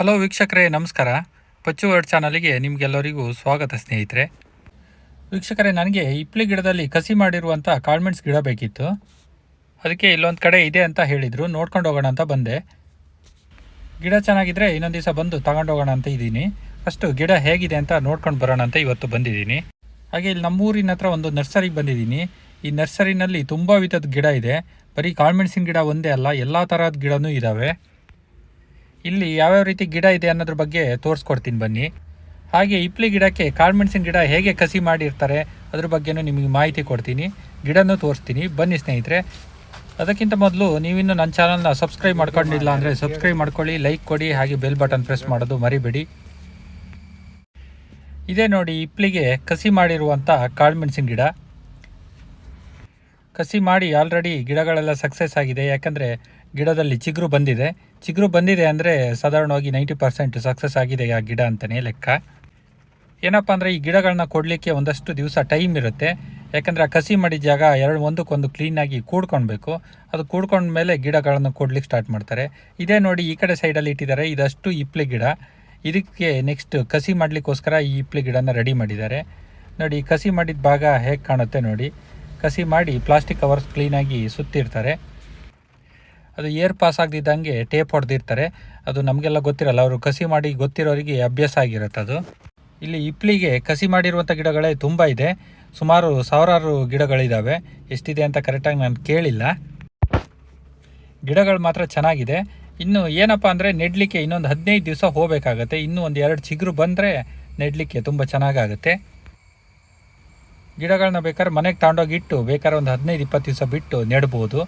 Hello ವೀಕ್ಷಕರೇ, ನಮಸ್ಕಾರ. ಪಚ್ಚು word ಚಾನಲಿಗೆ ನಿಮಗೆಲ್ಲರಿಗೂ ಸ್ವಾಗತ ಸ್ನೇಹಿತರೆ. ವೀಕ್ಷಕರೇ, ನನಗೆ ಇಪ್ಲಿ ಗಿಡದಲ್ಲಿ ಕಸಿ ಮಾಡಿರುವಂಥ ಕಾಳ್ಮೆಣ್ಸ್ ಗಿಡ ಬೇಕಿತ್ತು. ಅದಕ್ಕೆ ಇಲ್ಲೊಂದು ಕಡೆ ಇದೆ ಅಂತ ಹೇಳಿದರು. ನೋಡ್ಕೊಂಡು ಹೋಗೋಣ ಅಂತ ಬಂದೆ. ಗಿಡ ಚೆನ್ನಾಗಿದ್ದರೆ ಇನ್ನೊಂದು ದಿವಸ ಬಂದು ತಗೊಂಡು ಹೋಗೋಣ ಅಂತ ಇದ್ದೀನಿ. ಫಸ್ಟು ಗಿಡ ಹೇಗಿದೆ ಅಂತ ನೋಡ್ಕೊಂಡು ಬರೋಣ ಅಂತ ಇವತ್ತು ಬಂದಿದ್ದೀನಿ. ಹಾಗೆ ಇಲ್ಲಿ ನಮ್ಮೂರಿನ ಹತ್ರ ಒಂದು ನರ್ಸರಿಗೆ ಬಂದಿದ್ದೀನಿ. ಈ ನರ್ಸರಿನಲ್ಲಿ ತುಂಬ ವಿಧದ ಗಿಡ ಇದೆ. ಬರೀ ಕಾಳ್ಮೆಣ್ಸಿನ ಗಿಡ ಒಂದೇ ಅಲ್ಲ, ಎಲ್ಲ ಥರದ ಗಿಡನೂ ಇದ್ದಾವೆ ಇಲ್ಲಿ ಯಾವ್ಯಾವ ರೀತಿ ಗಿಡ ಇದೆ ಅನ್ನೋದ್ರ ಬಗ್ಗೆ ತೋರಿಸ್ಕೊಡ್ತೀನಿ ಬನ್ನಿ. ಹಾಗೆ ಇಪ್ಲಿ ಗಿಡಕ್ಕೆ ಕಾಳುಮೆಣಸಿನ ಗಿಡ ಹೇಗೆ ಕಸಿ ಮಾಡಿರ್ತಾರೆ ಅದ್ರ ಬಗ್ಗೆನೂ ನಿಮಗೆ ಮಾಹಿತಿ ಕೊಡ್ತೀನಿ. ಗಿಡನೂ ತೋರಿಸ್ತೀನಿ. ಬನ್ನಿ ಸ್ನೇಹಿತರೆ, ಅದಕ್ಕಿಂತ ಮೊದಲು ನೀವಿನ್ನು ನನ್ನ ಚಾನಲ್ನ ಸಬ್ಸ್ಕ್ರೈಬ್ ಮಾಡ್ಕೊಂಡಿಲ್ಲ ಅಂದರೆ ಸಬ್ಸ್ಕ್ರೈಬ್ ಮಾಡ್ಕೊಳ್ಳಿ, ಲೈಕ್ ಕೊಡಿ, ಹಾಗೆ ಬೆಲ್ ಬಟನ್ ಪ್ರೆಸ್ ಮಾಡೋದು ಮರಿಬೇಡಿ. ಇದೇ ನೋಡಿ ಇಪ್ಲಿಗೆ ಕಸಿ ಮಾಡಿರುವಂಥ ಕಾಳುಮೆಣಸಿನ ಗಿಡ. ಕಸಿ ಮಾಡಿ ಆಲ್ರೆಡಿ ಗಿಡಗಳೆಲ್ಲ ಸಕ್ಸಸ್ ಆಗಿದೆ. ಯಾಕಂದರೆ ಗಿಡದಲ್ಲಿ ಚಿಗುರು ಬಂದಿದೆ. ಚಿಗುರು ಬಂದಿದೆ ಅಂದರೆ ಸಾಧಾರಣವಾಗಿ ನೈಂಟಿ ಪರ್ಸೆಂಟ್ ಸಕ್ಸಸ್ ಆಗಿದೆ ಆ ಗಿಡ ಅಂತಲೇ ಲೆಕ್ಕ. ಏನಪ್ಪ ಅಂದರೆ ಈ ಗಿಡಗಳನ್ನ ಕೊಡಲಿಕ್ಕೆ ಒಂದಷ್ಟು ದಿವಸ ಟೈಮ್ ಇರುತ್ತೆ. ಯಾಕಂದರೆ ಆ ಕಸಿ ಮಾಡಿದ ಜಾಗ ಎರಡು ಒಂದಕ್ಕೊಂದು ಕ್ಲೀನಾಗಿ ಕೂಡ್ಕೊಳ್ಬೇಕು ಅದು ಕೂಡ್ಕೊಂಡ ಮೇಲೆ ಗಿಡಗಳನ್ನು ಕೊಡ್ಲಿಕ್ಕೆ ಸ್ಟಾರ್ಟ್ ಮಾಡ್ತಾರೆ. ಇದೇ ನೋಡಿ ಈ ಕಡೆ ಸೈಡಲ್ಲಿ ಇಟ್ಟಿದ್ದಾರೆ. ಇದಷ್ಟು ಇಪ್ಲೆ ಗಿಡ. ಇದಕ್ಕೆ ನೆಕ್ಸ್ಟ್ ಕಸಿ ಮಾಡಲಿಕ್ಕೋಸ್ಕರ ಈ ಇಪ್ಲೆ ಗಿಡನ ರೆಡಿ ಮಾಡಿದ್ದಾರೆ. ನೋಡಿ ಕಸಿ ಮಾಡಿದ ಭಾಗ ಹೇಗೆ ಕಾಣುತ್ತೆ ನೋಡಿ. ಕಸಿ ಮಾಡಿ ಪ್ಲಾಸ್ಟಿಕ್ ಕವರ್ಸ್ ಕ್ಲೀನಾಗಿ ಸುತ್ತಿರ್ತಾರೆ. ಅದು ಏರ್ ಪಾಸ್ ಆಗದಿದ್ದಂಗೆ ಟೇಪ್ ಹೊಡೆದಿರ್ತಾರೆ. ಅದು ನಮಗೆಲ್ಲ ಗೊತ್ತಿರಲ್ಲ, ಅವರು ಕಸಿ ಮಾಡಿ ಗೊತ್ತಿರೋರಿಗೆ ಅಭ್ಯಾಸ ಆಗಿರುತ್ತೆ ಅದು. ಇಲ್ಲಿ ಇಪ್ಲಿಗೆ ಕಸಿ ಮಾಡಿರುವಂಥ ಗಿಡಗಳೇ ತುಂಬ ಇದೆ. ಸುಮಾರು ಸಾವಿರಾರು ಗಿಡಗಳಿದ್ದಾವೆ ಎಷ್ಟಿದೆ ಅಂತ ಕರೆಕ್ಟಾಗಿ ನಾನು ಕೇಳಿಲ್ಲ. ಗಿಡಗಳು ಮಾತ್ರ ಚೆನ್ನಾಗಿದೆ. ಇನ್ನು ಏನಪ್ಪ ಅಂದರೆ ನೆಡಲಿಕ್ಕೆ ಇನ್ನೊಂದು ಹದಿನೈದು ದಿವಸ ಹೋಗಬೇಕಾಗತ್ತೆ. ಇನ್ನೂ ಒಂದು ಎರಡು ಚಿಗುರು ಬಂದರೆ ನೆಡಲಿಕ್ಕೆ ತುಂಬ ಚೆನ್ನಾಗಾಗುತ್ತೆ. ಗಿಡಗಳನ್ನ ಬೇಕಾದ್ರೆ ಮನೆಗೆ ತಗೊಂಡೋಗಿ ಇಟ್ಟು, ಬೇಕಾದ್ರೆ ಒಂದು ಹದಿನೈದು ಇಪ್ಪತ್ತು ದಿವಸ ಬಿಟ್ಟು ನೆಡ್ಬೋದು.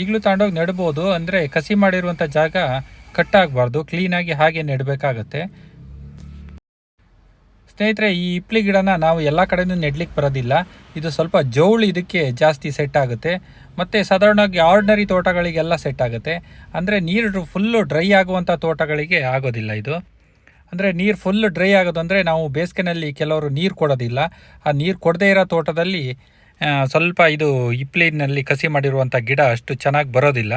ಈಗಲೂ ತಗೊಂಡೋಗಿ ನೆಡ್ಬೋದು ಅಂದರೆ ಕಸಿ ಮಾಡಿರುವಂಥ ಜಾಗ ಕಟ್ಟಾಗಬಾರ್ದು ಕ್ಲೀನಾಗಿ ಹಾಗೆ ನೆಡಬೇಕಾಗತ್ತೆ. ಸ್ನೇಹಿತರೆ, ಈ ಇಪ್ಲಿ ಗಿಡನ ನಾವು ಎಲ್ಲ ಕಡೆಯೂ ನೆಡ್ಲಿಕ್ಕೆ ಬರೋದಿಲ್ಲ. ಇದು ಸ್ವಲ್ಪ ಜೌಳು ಇದಕ್ಕೆ ಜಾಸ್ತಿ ಸೆಟ್ ಆಗುತ್ತೆ. ಮತ್ತು ಸಾಧಾರಣವಾಗಿ ಆರ್ಡಿನರಿ ತೋಟಗಳಿಗೆಲ್ಲ ಸೆಟ್ ಆಗುತ್ತೆ. ಅಂದರೆ ನೀರು ಫುಲ್ಲು ಡ್ರೈ ಆಗುವಂಥ ತೋಟಗಳಿಗೆ ಆಗೋದಿಲ್ಲ ಇದು. ಅಂದರೆ ನೀರು ಫುಲ್ ಡ್ರೈ ಆಗೋದು ಅಂದರೆ ನಾವು ಬೇಸಿಗೆನಲ್ಲಿ ಕೆಲವರು ನೀರು ಕೊಡೋದಿಲ್ಲ. ಆ ನೀರು ಕೊಡದೇ ಇರೋ ತೋಟದಲ್ಲಿ ಸ್ವಲ್ಪ ಇದು ಇಪ್ಲಿನಲ್ಲಿ ಕಸಿ ಮಾಡಿರುವಂಥ ಗಿಡ ಅಷ್ಟು ಚೆನ್ನಾಗಿ ಬರೋದಿಲ್ಲ.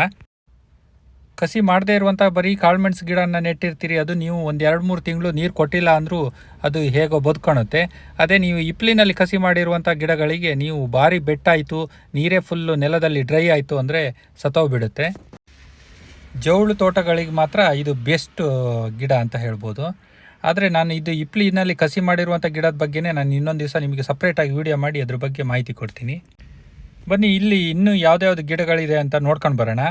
ಕಸಿ ಮಾಡದೇ ಇರುವಂಥ ಬರೀ ಕಾಳುಮೆಣ್ಸು ಗಿಡನ ನೆಟ್ಟಿರ್ತೀರಿ, ಅದು ನೀವು ಒಂದು ಎರಡು ಮೂರು ತಿಂಗಳು ನೀರು ಕೊಟ್ಟಿಲ್ಲ ಅಂದರೂ ಅದು ಹೇಗೋ ಬದುಕೊಳುತ್ತೆ ಅದೇ ನೀವು ಇಪ್ಲಿನಲ್ಲಿ ಕಸಿ ಮಾಡಿರುವಂಥ ಗಿಡಗಳಿಗೆ ನೀವು ಭಾರಿ ಬೆಟ್ಟಾಯಿತು, ನೀರೇ ಫುಲ್ಲು ನೆಲದಲ್ಲಿ ಡ್ರೈ ಆಯಿತು ಅಂದರೆ ಸತ್ತೋಗ್ಬಿಡುತ್ತೆ. ಜೌಳು ತೋಟಗಳಿಗೆ ಮಾತ್ರ ಇದು ಬೆಸ್ಟ್ ಗಿಡ ಅಂತ ಹೇಳ್ಬೋದು. ಆದರೆ ನಾನು ಇದು ಇಪ್ಲಿನಲ್ಲಿ ಕಸಿ ಮಾಡಿರುವಂಥ ಗಿಡದ ಬಗ್ಗೆನೇ ನಾನು ಇನ್ನೊಂದು ದಿವಸ ನಿಮಗೆ ಸಪ್ರೇಟಾಗಿ ವಿಡಿಯೋ ಮಾಡಿ ಅದ್ರ ಬಗ್ಗೆ ಮಾಹಿತಿ ಕೊಡ್ತೀನಿ. ಬನ್ನಿ, ಇಲ್ಲಿ ಇನ್ನೂ ಯಾವುದ್ಯಾವ್ದು ಗಿಡಗಳಿದೆ ಅಂತ ನೋಡ್ಕೊಂಡು ಬರೋಣ.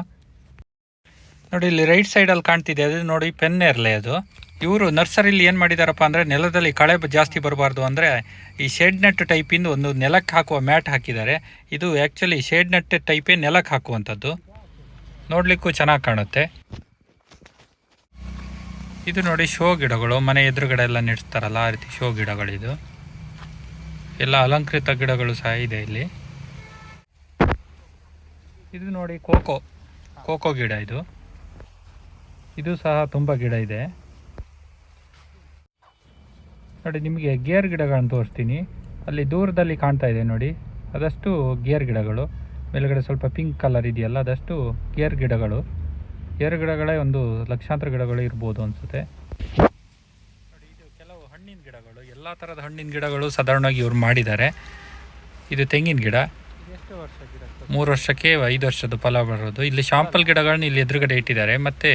ನೋಡಿ, ಇಲ್ಲಿ ರೈಟ್ ಸೈಡಲ್ಲಿ ಕಾಣ್ತಿದೆ. ಅದು ನೋಡಿ ಪೆನ್ನೇರ್ಲೆ ಅದು. ಇವರು ನರ್ಸರಿಲಿ ಏನು ಮಾಡಿದಾರಪ್ಪ ಅಂದರೆ ನೆಲದಲ್ಲಿ ಕಳೆ ಜಾಸ್ತಿ ಬರಬಾರ್ದು ಅಂದರೆ ಈ ಶೇಡ್ ನೆಟ್ ಟೈಪಿಂದು ಒಂದು ನೆಲಕ್ಕೆ ಹಾಕುವ ಮ್ಯಾಟ್ ಹಾಕಿದ್ದಾರೆ. ಇದು ಆ್ಯಕ್ಚುಲಿ ಶೇಡ್ ನೆಟ್ ಟೈಪೇ ನೆಲಕ್ಕೆ ಹಾಕುವಂಥದ್ದು. ನೋಡಲಿಕ್ಕೂ ಚೆನ್ನಾಗಿ ಕಾಣುತ್ತೆ. ಇದು ನೋಡಿ ಶೋ ಗಿಡಗಳು, ಮನೆ ಎದುರುಗಡೆ ಎಲ್ಲ ನೆಡ್ಸ್ತಾರಲ್ಲ, ಆ ರೀತಿ ಶೋ ಗಿಡಗಳಿದು. ಎಲ್ಲ ಅಲಂಕೃತ ಗಿಡಗಳು ಸಹ ಇದೆ ಇಲ್ಲಿ. ಇದು ನೋಡಿ ಕೋಕೋ ಕೋಕೋ ಗಿಡ ಇದು. ಇದು ಸಹ ತುಂಬ ಗಿಡ ಇದೆ. ನೋಡಿ, ನಿಮಗೆ ಗೇರ್ ಗಿಡಗಳನ್ನು ತೋರಿಸ್ತೀನಿ. ಅಲ್ಲಿ ದೂರದಲ್ಲಿ ಕಾಣ್ತಾ ಇದೆ ನೋಡಿ. ಅದಷ್ಟು ಗೇರ್ ಗಿಡಗಳು. ಮೇಲ್ಗಡೆ ಸ್ವಲ್ಪ ಪಿಂಕ್ ಕಲರ್ ಇದೆಯಲ್ಲ ಅದಷ್ಟು ಏರ್ ಗಿಡಗಳು. ಏರ್ ಗಿಡಗಳೇ ಒಂದು ಲಕ್ಷಾಂತರ ಗಿಡಗಳು ಇರ್ಬೋದು ಅನಿಸುತ್ತೆ. ನೋಡಿ ಇದು ಕೆಲವು ಹಣ್ಣಿನ ಗಿಡಗಳು ಎಲ್ಲ ಥರದ ಹಣ್ಣಿನ ಗಿಡಗಳು ಸಾಧಾರಣವಾಗಿ ಇವ್ರು ಮಾಡಿದ್ದಾರೆ. ಇದು ತೆಂಗಿನ ಗಿಡ. ಎಷ್ಟು ವರ್ಷ ಗಿಡ ಮೂರು ವರ್ಷಕ್ಕೆ ಐದು ವರ್ಷದ ಫಲ ಬರೋದು. ಇಲ್ಲಿ ಶಾಂಪಲ್ ಗಿಡಗಳನ್ನ ಇಲ್ಲಿ ಎದುರುಗಡೆ ಇಟ್ಟಿದ್ದಾರೆ. ಮತ್ತು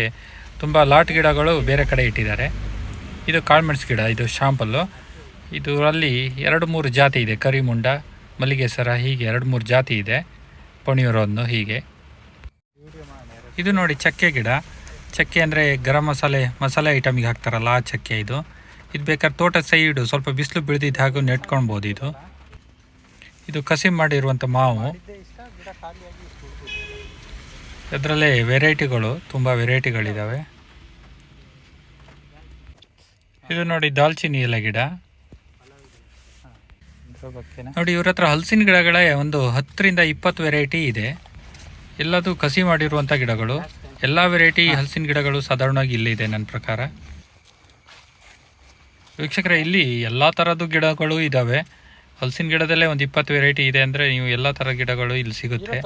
ತುಂಬ ಲಾಟ್ ಗಿಡಗಳು ಬೇರೆ ಕಡೆ ಇಟ್ಟಿದ್ದಾರೆ. ಇದು ಕಾಳ್ಮೆಣ್ಸ್ ಗಿಡ ಇದು ಶಾಂಪಲ್ಲು. ಇದರಲ್ಲಿ ಎರಡು ಮೂರು ಜಾತಿ ಇದೆ. ಕರಿಮುಂಡ ಮಲ್ಲಿಗೆ ಸರ ಹೀಗೆ ಎರಡು ಮೂರು ಜಾತಿ ಇದೆ. ಪೊಣಿಯೂರೊಂದು ಹೀಗೆ. ಇದು ನೋಡಿ ಚಕ್ಕೆ ಗಿಡ. ಚಕ್ಕೆ ಅಂದರೆ ಗರಂ ಮಸಾಲೆ ಮಸಾಲೆ ಐಟಮಿಗೆ ಹಾಕ್ತಾರಲ್ಲ ಆ ಚಕ್ಕೆ ಇದು. ಇದು ಬೇಕಾದ್ರೆ ತೋಟದ ಸೈಡು ಸ್ವಲ್ಪ ಬಿಸಿಲು ಬೀಳ್ದಿದ್ದ ಹಾಗೂ ನೆಟ್ಕೊಳ್ಬೋದು ಇದು. ಇದು ಕಸಿ ಮಾಡಿರುವಂಥ ಮಾವು. ಅದರಲ್ಲೇ ವೆರೈಟಿಗಳು, ತುಂಬ ವೆರೈಟಿಗಳಿದ್ದಾವೆ ಇದು ನೋಡಿ ದಾಲ್ಚಿನ್ನಿ ಎಲೆ ಗಿಡ? ನೋಡಿ ಇವ್ರ ಹತ್ರ ಹಲಸಿನ ಗಿಡಗಳೇ ಒಂದು ಹತ್ತರಿಂದ ಇಪ್ಪತ್ತು ವೆರೈಟಿ ಇದೆ. ಎಲ್ಲದು ಕಸಿ ಮಾಡಿರುವಂಥ ಗಿಡಗಳು. ಎಲ್ಲ ವೆರೈಟಿ ಹಲಸಿನ ಗಿಡಗಳು ಸಾಧಾರಣವಾಗಿ ಇಲ್ಲೇ ಇದೆ ನನ್ನ ಪ್ರಕಾರ. ವೀಕ್ಷಕರ ಇಲ್ಲಿ ಎಲ್ಲ ಥರದ್ದು ಗಿಡಗಳು ಇದ್ದಾವೆ ಹಲಸಿನ ಗಿಡದಲ್ಲೇ ಒಂದು ಇಪ್ಪತ್ತು ವೆರೈಟಿ ಇದೆ ಅಂದರೆ ನೀವು ಎಲ್ಲ ಥರ ಗಿಡಗಳು ಇಲ್ಲಿ ಸಿಗುತ್ತೆ.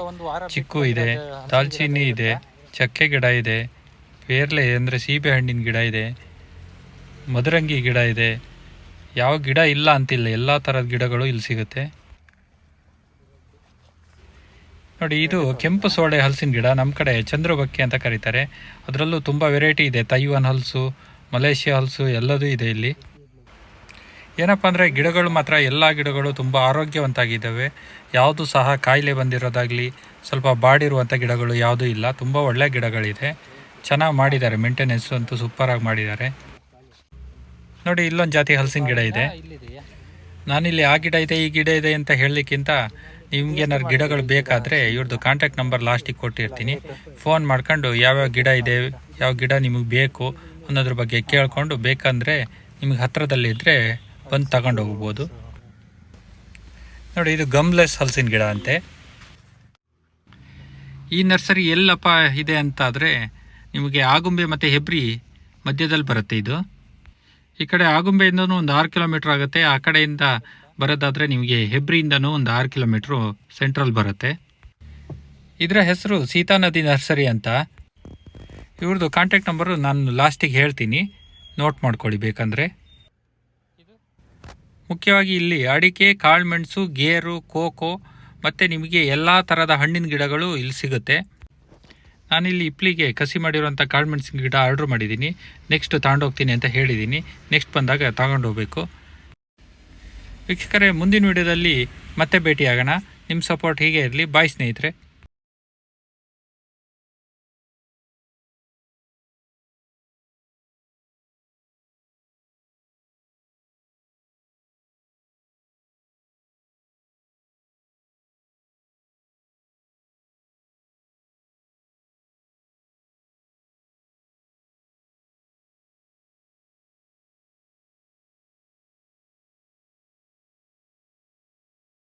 ಚಿಕ್ಕು ಇದೆ ದಾಲ್ಚೀನಿ ದಾಲ್ಚಿನ್ನಿ ಇದೆ ಚಕ್ಕೆ ಗಿಡ ಇದೆ ಪೇರ್ಲೆ ಅಂದರೆ ಸೀಬೆ ಹಣ್ಣಿನ ಗಿಡ ಇದೆ ಮದರಂಗಿ ಗಿಡ ಇದೆ ಯಾವ ಗಿಡ ಇಲ್ಲ ಅಂತಿಲ್ಲ. ಎಲ್ಲ ಥರದ ಗಿಡಗಳು ಇಲ್ಲಿ ಸಿಗುತ್ತೆ. ನೋಡಿ, ಇದು ಕೆಂಪು ಸೋಳೆ ಹಲಸಿನ ಗಿಡ ನಮ್ಮ ಕಡೆ ಚಂದ್ರಬಕ್ಕಿ ಅಂತ ಕರೀತಾರೆ. ಅದರಲ್ಲೂ ತುಂಬ ವೆರೈಟಿ ಇದೆ. ತೈವಾನ್ ಹಲಸು, ಮಲೇಷ್ಯಾ ಹಲಸು ಎಲ್ಲದೂ ಇದೆ ಇಲ್ಲಿ. ಏನಪ್ಪ ಅಂದರೆ ಗಿಡಗಳು ಮಾತ್ರ ಎಲ್ಲ ಗಿಡಗಳು ತುಂಬ ಆರೋಗ್ಯವಂತಾಗಿದ್ದಾವೆ. ಯಾವುದು ಸಹ ಕಾಯಿಲೆ ಬಂದಿರೋದಾಗಲಿ, ಸ್ವಲ್ಪ ಬಾಡಿರುವಂಥ ಗಿಡಗಳು ಯಾವುದೂ ಇಲ್ಲ. ತುಂಬ ಒಳ್ಳೆ ಗಿಡಗಳಿದೆ. ಚೆನ್ನಾಗಿ ಮಾಡಿದ್ದಾರೆ. ಮೇಂಟೆನೆನ್ಸ್ ಅಂತೂ ಸೂಪರಾಗಿ ಮಾಡಿದ್ದಾರೆ. ನೋಡಿ ಇಲ್ಲೊಂದು ಜಾತಿ ಹಲಸಿನ ಗಿಡ ಇದೆ. ನಾನಿಲ್ಲಿ ಆ ಗಿಡ ಇದೆ ಈ ಗಿಡ ಇದೆ ಅಂತ ಹೇಳಲಿಕ್ಕಿಂತ ನಿಮ್ಗೆ ಏನಾದ್ರು ಗಿಡಗಳು ಬೇಕಾದರೆ ಇವ್ರದ್ದು ಕಾಂಟ್ಯಾಕ್ಟ್ ನಂಬರ್ ಲಾಸ್ಟಿಗೆ ಕೊಟ್ಟಿರ್ತೀನಿ. ಫೋನ್ ಮಾಡ್ಕೊಂಡು ಯಾವ್ಯಾವ ಗಿಡ ಇದೆ ಯಾವ ಗಿಡ ನಿಮಗೆ ಬೇಕು ಅನ್ನೋದ್ರ ಬಗ್ಗೆ ಕೇಳಿಕೊಂಡು ಬೇಕಂದರೆ ನಿಮಗೆ ಹತ್ತಿರದಲ್ಲಿದ್ದರೆ ಬಂದು ತಗೊಂಡು ಹೋಗ್ಬೋದು. ನೋಡಿ ಇದು ಗಮ್ಲೆಸ್ ಹಲಸಿನ ಗಿಡ ಅಂತೆ. ಈ ನರ್ಸರಿ ಎಲ್ಲಪ್ಪ ಇದೆ ಅಂತಾದರೆ ನಿಮಗೆ ಆಗುಂಬೆ ಮತ್ತು ಹೆಬ್ರಿ ಮಧ್ಯದಲ್ಲಿ ಬರುತ್ತೆ ಇದು. ಈ ಕಡೆ ಆಗುಂಬೆಯಿಂದನೂ ಒಂದು ಆರು ಕಿಲೋಮೀಟರ್ ಆಗುತ್ತೆ. ಆ ಕಡೆಯಿಂದ ಬರೋದಾದರೆ ನಿಮಗೆ ಹೆಬ್ರಿಯಿಂದನೂ ಒಂದು ಆರು ಕಿಲೋಮೀಟ್ರು ಸೆಂಟ್ರಲ್ ಬರುತ್ತೆ. ಇದರ ಹೆಸರು ಸೀತಾ ನದಿ ನರ್ಸರಿ ಅಂತ. ಇವ್ರದ್ದು ಕಾಂಟ್ಯಾಕ್ಟ್ ನಂಬರು ನಾನು ಲಾಸ್ಟಿಗೆ ಹೇಳ್ತೀನಿ. ನೋಟ್ ಮಾಡ್ಕೊಳ್ಳಿ ಬೇಕಂದರೆ. ಮುಖ್ಯವಾಗಿ ಇಲ್ಲಿ ಅಡಿಕೆ, ಕಾಳುಮೆಣಸು, ಗೇರು, ಕೋಕೋ ಮತ್ತು ನಿಮಗೆ ಎಲ್ಲ ಥರದ ಹಣ್ಣಿನ ಗಿಡಗಳು ಇಲ್ಲಿ ಸಿಗುತ್ತೆ. ನಾನಿಲ್ಲಿ ಇಪ್ಲಿಗೆ ಕಸಿ ಮಾಡಿರುವಂಥ ಕಾಳುಮೆಣಸಿನ ಗಿಡ ಆರ್ಡ್ರ್ ಮಾಡಿದ್ದೀನಿ. ನೆಕ್ಸ್ಟ್ ತಗೊಂಡೋಗ್ತೀನಿ ಅಂತ ಹೇಳಿದ್ದೀನಿ. ನೆಕ್ಸ್ಟ್ ಬಂದಾಗ ತಗೊಂಡು ಹೋಗ್ಬೇಕು. ವೀಕ್ಷಕರೇ, ಮುಂದಿನ ವಿಡಿಯೋದಲ್ಲಿ ಮತ್ತೆ ಭೇಟಿಯಾಗೋಣ. ನಿಮ್ಮ ಸಪೋರ್ಟ್ ಹೀಗೆ ಇರಲಿ. ಬಾಯ್ ಸ್ನೇಹಿತರೆ.